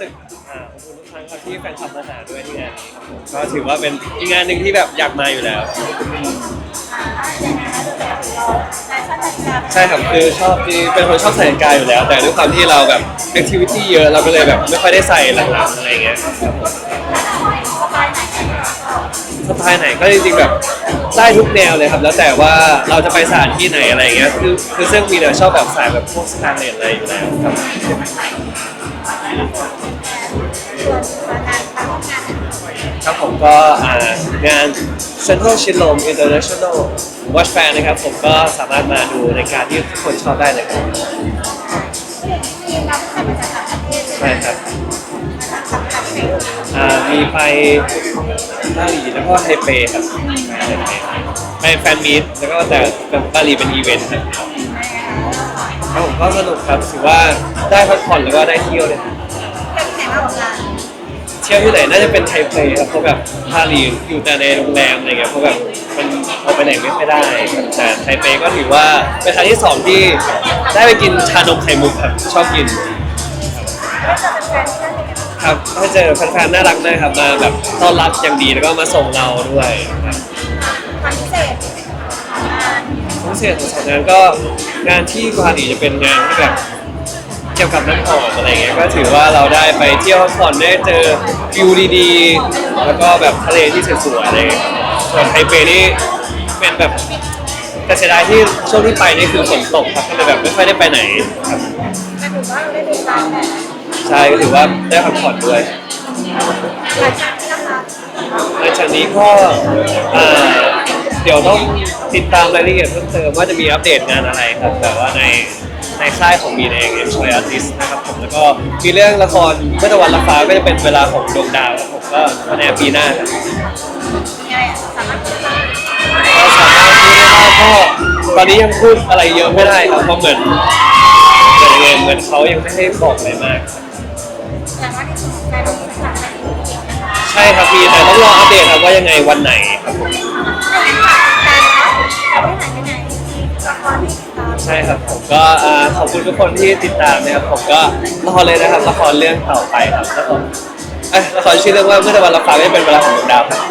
สึกอ่าขอบคุณทุกครั้งครับที่แฟนคลับมาหาด้วยที่งานนี้ครับผมก็ถือว่าเป็นอีกงานหนึ่งที่แบบอยากมาอยู่แล้ว ใช่ครับคือชอบที่เป็นคนชอบใส่นาฬิกาอยู่แล้ว แต่ด้วยความที่เราแบบแอคทิวิตี้เยอะเราก็เลยแบบไม่ค่อยได้ใส่หลังๆอะไรเงี้ยครับผมสไตล์ไหนก็จริงๆแบบได้ทุกแนวเลยครับ แล้วแต่ว่าเราจะไปสถานที่ไหนอะไรเงี้ยคือคือซึ่งมีเนี่ยชอบแบบสายแบบพวกสแตนเลสอะไรอยู่แล้วครับ ครับผมก็อ่างาน Central Shillong International Watch Fair นะครับ ผมก็สามารถมาดูในการที่ทุกคนชอบได้เลยครับใช่ครับอ่ามีไปบาหลีแล้วก็ไทเปครับไปแฟนมีตแล้วก็แต่บาหลีเป็นอีเวนต์ครับครับผมก็สนุกครับถือว่า ได้พักผ่อนแล้วก็ได้เที่ยวเลยครับเที่ยวที่ไหนน่าจะเป็นไทเปครับเพราะแบบพารีอยู่แต่ในโรงแรมอะไรเงี้ยเพราะแบบมันออกไปไหนไม่ค่อยได้ครับแต่ไทเปก็ถือว่าเป็นครั้งที่สองที่ได้ไปกินชานมไข่มุกครับชอบกินครับถ้าเจอแฟนๆน่ารักมากครับมาแบบต้อนรับอย่างดีแล้วก็มาส่งเราด้วยครับพิเศษของสองงานก็งานที่พารีจะเป็นงานที่แบบ เกี่ยวกับน้ำหอมอะไรเงี้ยก็ถือว่าเราได้ไปเที่ยวพักผ่อนได้เจอวิวดีๆ แล้วก็แบบทะเลที่สวยๆอะไรเงี้ยส่วนไทเปนี่เป็นแบบแต่เสียดายที่ช่วงที่ไปนี่คือฝนตกครับก็เลยแบบไม่ค่อยได้ไปไหนครับใช่ก็ถือว่าได้พักผ่อนด้วยหลังจากนี้ก็อ่าเดี๋ยวต้องติดตามรายละเอียดเพิ่มเติมว่าจะมีอัปเดตงานอะไรครับแต่ว่าใน ในค่ายของมีนเองเอ็มชอยอาร์ติสนะครับผมแล้วก็มีเรื่องละครเมื่อตะวันละฟ้าก็จะเป็นเวลาของดวงดาวครับผมก็ในปีหน้าครับก็สามารถพูดได้ว่าก็ตอนนี้ยังพูดอะไรเยอะไม่ได้ครับเพราะเหมือนเหมือนยังไงเหมือนเขายังไม่ให้บอกอะไรมากครับใช่ครับพี่แต่ต้องรออัปเดตครับว่ายังไงวันไหนครับผม ใช่ครับผมก็อ่าขอบคุณทุกคนที่ติดตามนะครับผมก็ละครเลยนะครับละครเรื่องต่อไปครับแล้วผมเอ้ยละครชื่อเรื่องว่าเมื่อตะวันรับฟ้าไม่เป็นเวลาของดวงดาวครับ